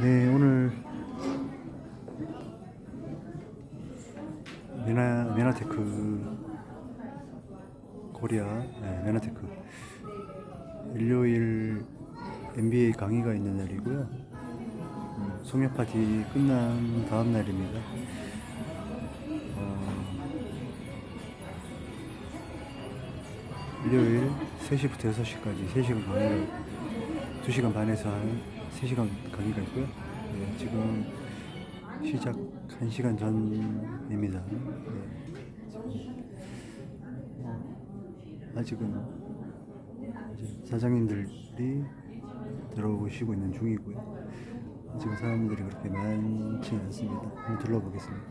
네 오늘 메나 메나테크 코리아 네, 메나테크 일요일 MBA 강의가 있는 날이고요 음, 소녀 파티 끝난 다음 날입니다. 어, 일요일 3시부터 6시까지 3시간 강의 2시간 반에서 한 3시간 강의가 있고요. 네, 지금 시작 1시간 전입니다. 네, 어, 아직은 사장님들이 들어오시고 있는 중이고요. 지금 사람들이 그렇게 많지는 않습니다. 한번 둘러보겠습니다.